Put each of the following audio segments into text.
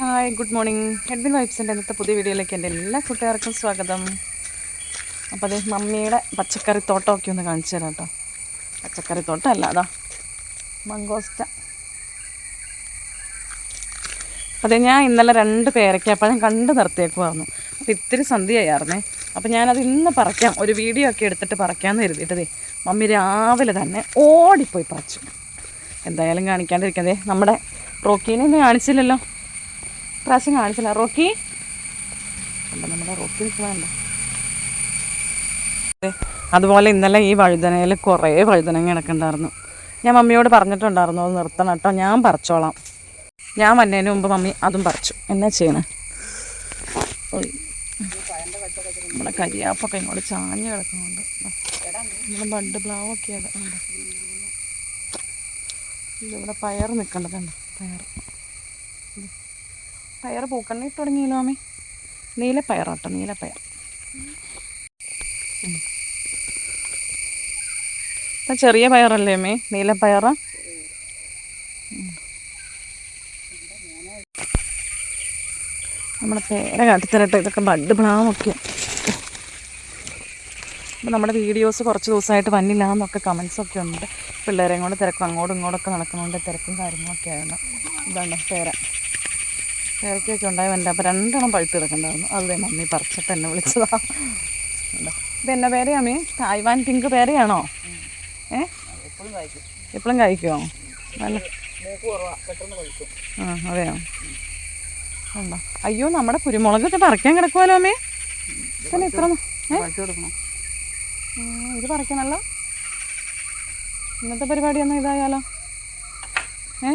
Hi good morning ഹെഡ്ബിൻ വൈബ്സിന്റെ ഇന്നത്തെ പുതിയ വീഡിയോയിലേക്ക് എന്റെ എല്ലാ കൂട്ടുകാർക്കും സ്വാഗതം. അപ്പോൾ അതേ മമ്മിയുടെ പച്ചക്കറി തോട്ടമൊക്കെ ഒന്ന് കാണിച്ചു തരാം കേട്ടോ. പച്ചക്കറി തോട്ടം അല്ല അതാ മങ്കോസ്റ്റ. അതെ ഞാൻ ഇന്നലെ രണ്ട് പേരയ്ക്ക അപ്പോൾ ഞാൻ കണ്ട് നിർത്തിയേക്കുമായിരുന്നു അപ്പോൾ ഇത്തിരി സന്ധ്യയായിരുന്നേ. അപ്പോൾ ഞാനത് ഇന്ന് പറിക്കാം. ഒരു വീഡിയോ ഒക്കെ എടുത്തിട്ട് പറിക്കാമെന്ന് കരുതിയിട്ടതേ മമ്മി രാവിലെ തന്നെ ഓടിപ്പോയി പറിച്ചു. എന്തായാലും കാണിക്കാണ്ടിരിക്കതേ നമ്മുടെ റോക്കീനെ ഒന്നും കാണിച്ചില്ലല്ലോ. പ്രാവശ്യം കാണിച്ചില്ല റോക്കി? നമ്മുടെ റോക്കി നിൽക്കണുണ്ടോ അതുപോലെ ഇന്നലെ ഈ വഴുതനയിൽ കുറേ വഴുതനങ്ങ കിടക്കുന്നുണ്ടായിരുന്നു ഞാൻ മമ്മിയോട് പറഞ്ഞിട്ടുണ്ടായിരുന്നു അത് നിർത്തണം കേട്ടോ ഞാൻ പറിച്ചോളാം. ഞാൻ വന്നതിന് മുമ്പ് മമ്മി അതും പറിച്ചു. എന്നാ ചെയ്യണേ. നമ്മുടെ കരിയാപ്പൊക്കെ ഇങ്ങോട്ട് ചാഞ്ഞ് കിടക്കുന്നുണ്ട്. നമ്മുടെ ബഡ് ഒക്കെ ഇവിടെ പയർ നിൽക്കേണ്ടതുണ്ട് പയർ പയർ പൂക്കണ്ണി തുടങ്ങിയല്ലോ അമ്മേ നീലപ്പയർ കേട്ടോ ഇപ്പം ചെറിയ പയറല്ലേ അമ്മേ നീലപ്പയർ. നമ്മുടെ പേര കാട്ടിത്തരട്ടെ ഇതൊക്കെ ബഡ് പ്ലാവൊക്കെ അപ്പം നമ്മുടെ വീഡിയോസ് കുറച്ച് ദിവസമായിട്ട് വന്നില്ല എന്നൊക്കെ കമൻസൊക്കെ ഉണ്ട്. പിള്ളേരെയും കൊണ്ട് തിരക്കും അങ്ങോട്ടും ഇങ്ങോട്ടൊക്കെ നടക്കുന്നതുകൊണ്ട് തിരക്കും കാര്യങ്ങളൊക്കെ ആയിരുന്നു ഇതാണ് പേര. പേരയ്ക്കൊക്കെ ഉണ്ടായി എന്റെ അപ്പം രണ്ടെണ്ണം പഴുത്ത് കിടക്കണ്ടായിരുന്നു അത് മമ്മി പറിച്ചിട്ട് എന്നെ വിളിച്ചതാ. ഇത് എന്നാ പേരെയാ മീ തായ്വാൻ പിങ്ക് പേരയാണോ? ഏ? എപ്പോഴും കഴിക്കുമോ നല്ല ആ അതെയോ? ഉണ്ടോ അയ്യോ നമ്മുടെ കുരുമുളകൊക്കെ പറിക്കാൻ കിടക്കുമല്ലോ അമ്മേ. തന്നെ ഇത്ര ആ, ഇത് പറിക്കണല്ലോ. ഇന്നത്തെ പരിപാടി ഒന്നും ഇതായാലോ? ഏ?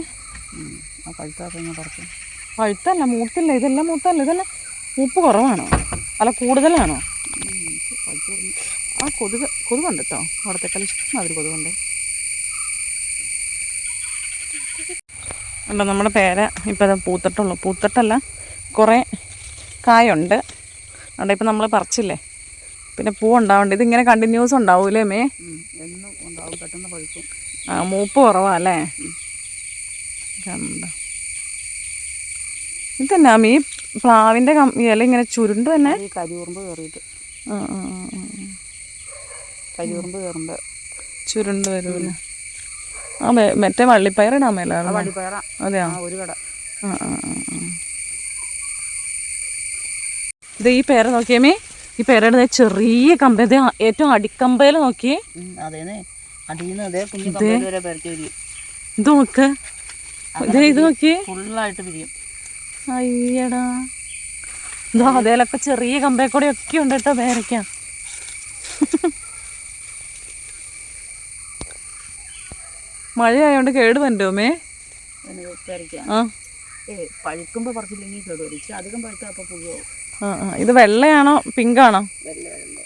പഴുത്തല്ല മൂത്തില്ല ഇതെല്ലാം മൂത്തല്ല ഇതെല്ലാം. മൂപ്പ് കുറവാണോ? അല്ല കൂടുതലാണോ? ആ കൊതുക് കൊതുകുണ്ട് കേട്ടോ. അവിടത്തേക്കാൾ ഇഷ്ടമാതിരി കൊതുകുണ്ട്. ഉണ്ടോ നമ്മുടെ പേര ഇപ്പം അത് പൂത്തിട്ടുള്ളൂ. പൂത്തട്ടല്ല കുറേ കായുണ്ട്. അവിടെ ഇപ്പം നമ്മൾ പറിച്ചില്ലേ? പിന്നെ പൂ ഉണ്ടാവേണ്ട. ഇതിങ്ങനെ കണ്ടിന്യൂസ് ഉണ്ടാവൂലേ മേ എന്നും ഉണ്ടാവും പെട്ടെന്ന് പഴുക്കും ആ മൂപ്പ് കുറവാ അല്ലേ? കണ്ടോ. ഇതന്നെ ഈ പ്ലാവിന്റെ ഇല ഇങ്ങനെ ചുരുണ്ട് തന്നെ? ഈ കരിയുറുമ്പ് കയറിയിട്ട്. കരിയുറുമ്പ് കയറുമ്പോൾ ചുരുണ്ട് വരുമല്ലേ ആ മറ്റേ വള്ളിപ്പയറിടാൻ മേലായിരുന്നു വടിപ്പയറ അതെയാ? ഒരു കട. ആ. ഇത് ഈ പേര നോക്കിയമേ ഈ പേരയുടെ ചെറിയ കമ്പ ഇത് ഏറ്റവും അടിക്കമ്പയിൽ നോക്കിയേ? വിരിയും. ഇത് നോക്ക്. ഇത് നോക്കി നോക്കിയേ? ഫുള്ളായിട്ട് വിരിയും. അയ്യടാ. ഇതോ അതേലൊക്കെ ചെറിയ കമ്പേ കൂടെ ഒക്കെ ഉണ്ട് കേട്ടോ പേരയ്ക്ക മഴയായോണ്ട് കേട് വന്നോമേ ആ. പറിച്ചില്ലെങ്കിൽ അധികം ആ ഇത് വെള്ളയാണോ? പിങ്കാണോ? വെള്ള വെള്ള.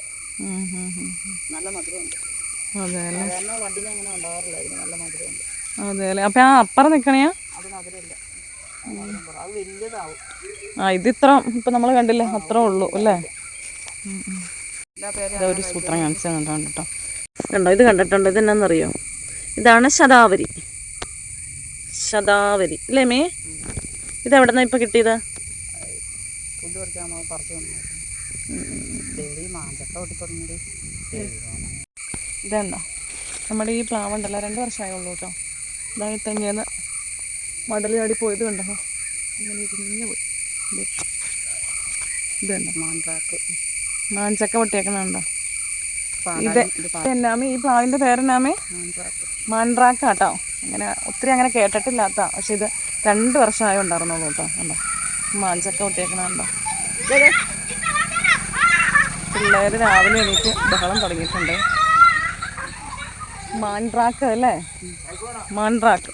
നല്ല മധുരമുണ്ട്. അതെ അല്ലേ സാധാരണ അങ്ങനെ ഇതിന് നല്ല മധുരമുണ്ട്. അപ്പം ആ അപ്പുറം നിക്കണയാ? അത് മധുരമില്ല. അത് ഇത് ഇത്ര ഇപ്പൊ ആ നമ്മൾ കണ്ടില്ലേ? അത്രേ ഉള്ളൂ അല്ലേ? ഒരു സൂത്രം കാണിച്ചു കണ്ടോ കേട്ടോ. കണ്ടോ ഇത് കണ്ടിട്ടുണ്ട്? ഇത് എന്നാന്നറിയോ ഇതാണ് ശതാവരി. ശതാവരി. അല്ലേ മേ? ഇത് എവിടെ നിന്നാണ് ഇപ്പം കിട്ടിയത്? ഇതെന്താ? നമ്മുടെ ഈ പ്ലാവ് ഉണ്ടല്ലോ രണ്ട് വർഷമായുള്ളൂ കേട്ടോ. ഇതാണ് തെങ്ങേന്ന് മടൽ ചാടി പോയത് കണ്ടോ അങ്ങനെ ഇരുന്ന് പോയി. ഇതുണ്ട് മാൻട്രാക്ക് മാഞ്ചക്ക പൊട്ടിയേക്കണുണ്ടോ ഇത് എന്നാമേ ഈ പ്ലാവിന്റെ പേരെന്നാമേ? മാൻട്രാക്ക് കേട്ടോ അങ്ങനെ ഒത്തിരി അങ്ങനെ കേട്ടിട്ടില്ലാത്ത പക്ഷെ ഇത് രണ്ട് വർഷമായി ഉണ്ടായിരുന്നുള്ളൂ കേട്ടോ. കണ്ടോ? മാഞ്ചക്ക പൊട്ടിയേക്കണുണ്ടോ പിള്ളേർ രാവിലെ എനിക്ക് ബഹളം തുടങ്ങിയിട്ടുണ്ട്. മാൻഡ്രാക്ക് അല്ലേ? മാൻഡ്രാക്ക്